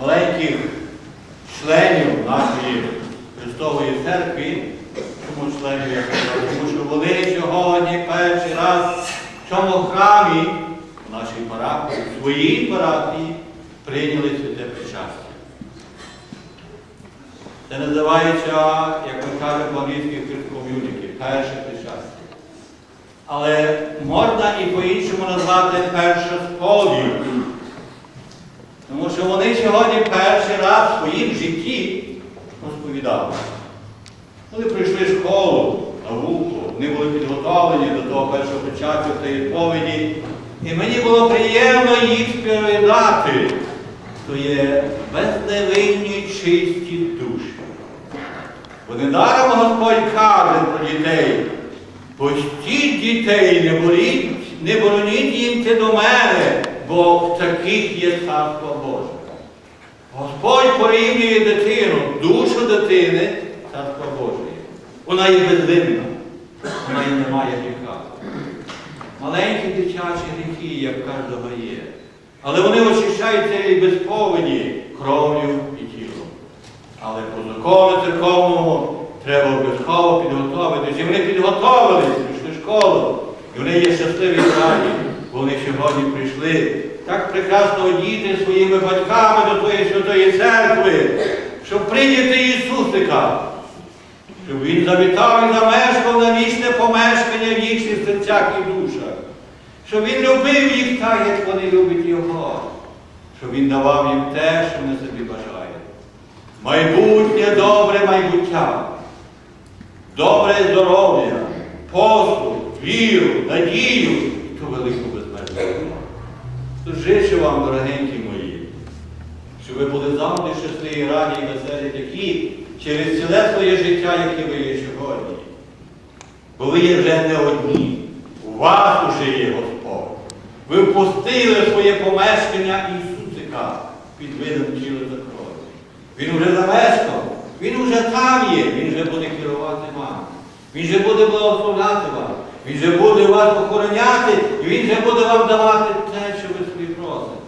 маленьких членів нашої Христової церкви, чому членів я кажу, тому що вони сьогодні перший раз в цьому храмі, в нашій парафії, в своїй парафії, прийняли святе причастя. Це називається, як ми кажемо англійській ком'юніті, перше причастя. Але можна і по-іншому назвати перша сповідь. Що вони сьогодні перший раз в своїм житті розповідали. Вони пройшли школу, науку, вони були підготовлені до того першого причастя цієї сповіді. І мені було приємно їх сповідати, то є безневинні чисті душі. Бо недаром Господь каже про дітей, пустіть дітей, не бороніть їм це до мене, бо в таких є царство Боже. Господь порівнює дитину, душу дитини, царство Боже. Вона є безвинна, вона і не має гріха. Маленькі дитячі гріхи, як кожного є. Але вони очищаються і без кров'ю і тілом. Але по закону церковному треба обов'язково підготовитися. І вони підготовились, прийшли в школу. І вони є щасливі раді, бо вони сьогодні прийшли так прекрасно одіти своїми батьками до тої святої церкви, щоб прийняти Ісусика, щоб Він завітав і замешкав на вічне помешкання в їхніх серцях і душах, щоб Він любив їх так, як вони люблять Його, щоб Він давав їм те, що вони собі бажають. Майбутнє добре майбуття, добре здоров'я, послуг, віру, надію ту велику безмежну. Тож жичу вам, дорогенькі мої, щоб ви були завжди щасливі, раді і веселі такі через ціле своє життя, яке ви є сьогодні. Бо ви є вже не одні. У вас уже є Господь. Ви впустили своє помешкання Ісусика під видом тіла та крові. Він вже замешкав, Він вже там є, Він вже буде керувати вами. Він вже буде благословляти вас. Він вже буде вас охороняти, і Він вже буде вам давати те, що ви собі просите.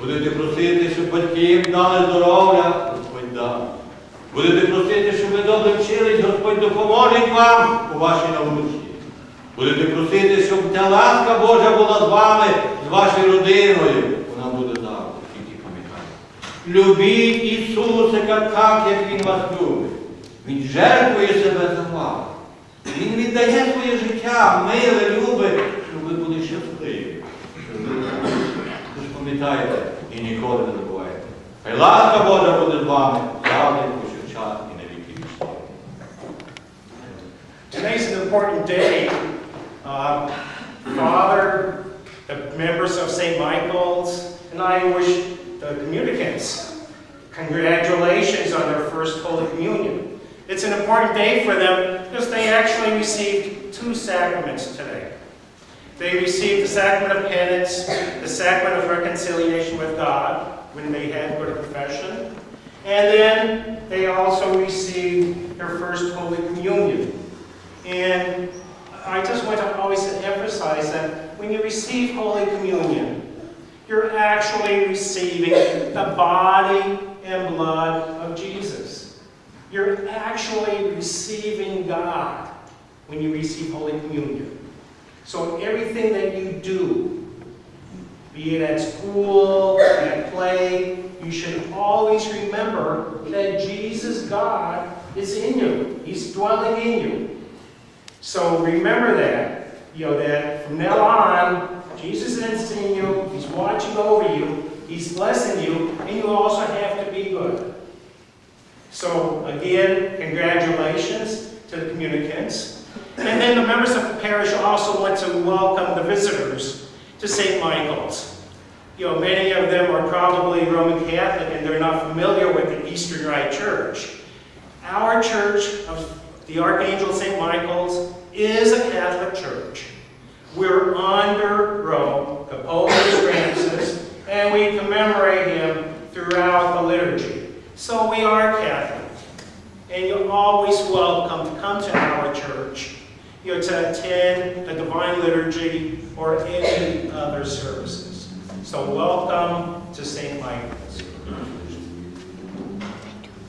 Будете просити, щоб батьки дали здоров'я, Господь дав. Будете просити, щоб ви добре вчились, Господь допоможе вам у вашій науці. Будете просити, щоб ця ласка Божа була з вами, з вашою родиною. Вона буде завжди, тільки пам'ятайте. Любіть Ісусика так, як Він вас любить. Він жертвує себе за вас. Він віддає своє життя, миле, любе, щоб ви були щасливі. Щоб ви були щасливі. Тож пам'ятайте і ніколи не забувайте. Хай ласка Божа буде з вами завжди, повсякчас і на віки вічні. Today's an important day. Uh, Father, the members of St. Michael's, and I wish the communicants congratulations on their first Holy Communion. It's an important day for them because they actually received two sacraments today. They received the sacrament of penance, the sacrament of reconciliation with God when they had good confession, and then they also received their first Holy Communion. And I just want to always emphasize that when you receive Holy Communion, you're actually receiving the body and blood of Jesus. You're actually receiving God when you receive Holy Communion. So everything that you do, be it at school, at play, you should always remember that Jesus, God, is in you. He's dwelling in you. So remember that, you know, that from now on, Jesus is in you, He's watching over you, He's blessing you, and you also have to be good. So again, congratulations to the communicants. And then the members of the parish also want to welcome the visitors to St. Michael's. You know, many of them are probably Roman Catholic and they're not familiar with the Eastern Rite Church. Our church of the Archangel St. Michael's is a Catholic church. We're under Rome, Capolis Francis, and we commemorate him throughout the liturgy. So we are Catholic, and you're always welcome to come to our church. you know, to attend the Divine Liturgy or any other services. So welcome to St. Michael's.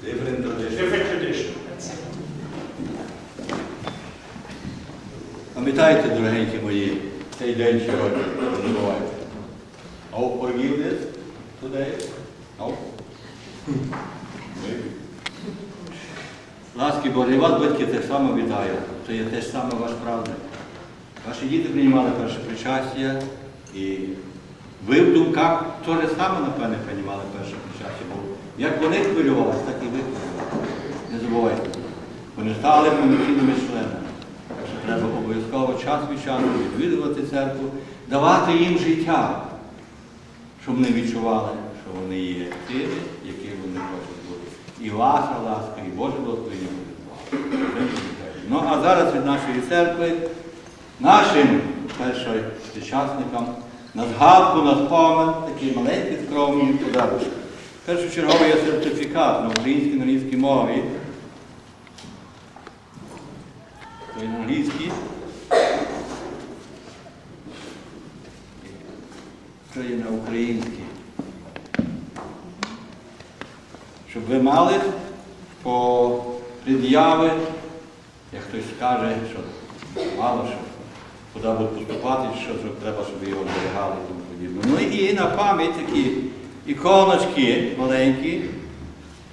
Different tradition. Different tradition. Пам'ятаєте, дорогенькі мої, цей день сьогодні називається? Oh, forgiveness today? No? Ласки Божі, вас, батьки, так само вітаю. Це є те ж саме ваш праздник. Ваші діти приймали перше причастя, і ви в думках те ж саме, напевне, приймали перше причастя. Бо як вони хвилювалися, так і ви хвилювалися. Не забувайте. Вони стали повноцінними членами. Так що треба обов'язково час від часу відвідувати церкву, давати їм життя, щоб вони відчували, що вони є тими, які вони хочуть бути. І ваша ласка, і Боже благословення буде вами. Ну а зараз від нашої церкви, нашим першочасникам, на згадку, на спомин, такі маленькі скромні подарунки. Першочергово є сертифікат на українській англійській мові. Той на англійській. Що є на українській. Щоб ви мали по пред'яви, як хтось скаже, що мало що, куди будуть поступати, що треба, щоб його зберігали і тому подібне. Ну і на пам'ять такі іконочки маленькі,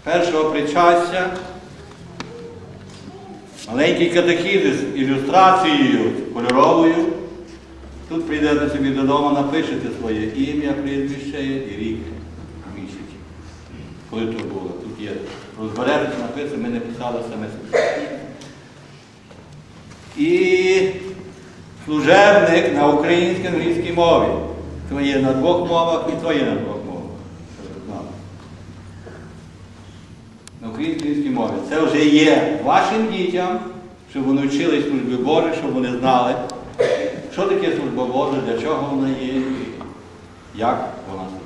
першого причастя, маленький катехізис з ілюстрацією кольоровою. Тут прийдете собі додому, напишете своє ім'я, прізвище і рік місяць. Коли то було. Є розберетеся, написано, ми не писали саме собі. І служебник на українській англійській мові. То є на двох мовах і то є на двох мовах. На українській англійській мові. Це вже є вашим дітям, щоб вони вчились службі Божій, щоб вони знали, що таке служба Божа, для чого вона є і як вона служить.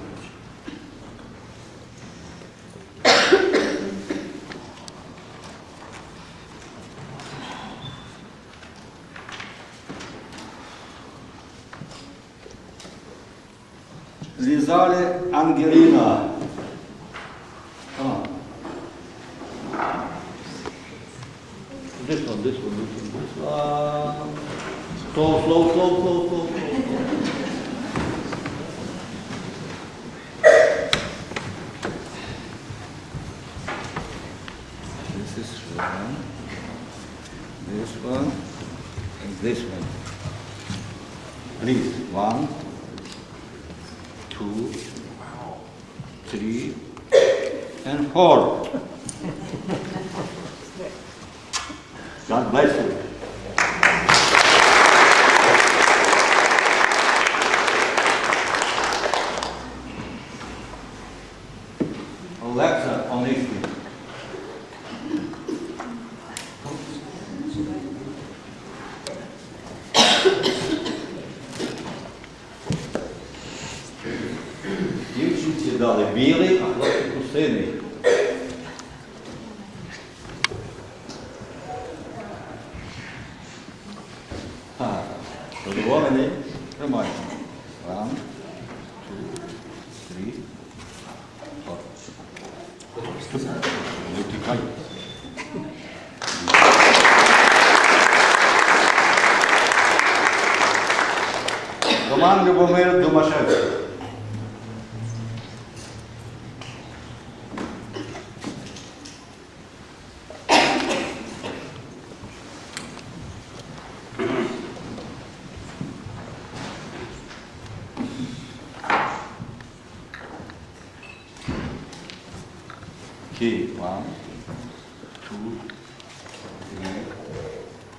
Лізале Ангеліна. Come on. This one, this one, this one, this one. Slow, slow, slow, slow, slow, slow. This is one, this one, and this one. Please, one, two, three, and four. God bless you. Дівчинці дали білий, а хлопчику синий. Так, задоволений? Тримайте. Two, three, four. Не втікай. Роман Любомир Домашевський. Okay, one, two, three,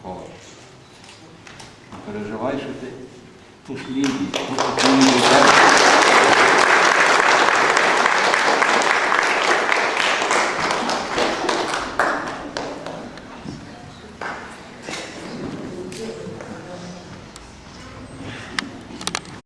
four. Не переживай, що ти. Тут послідній у тебе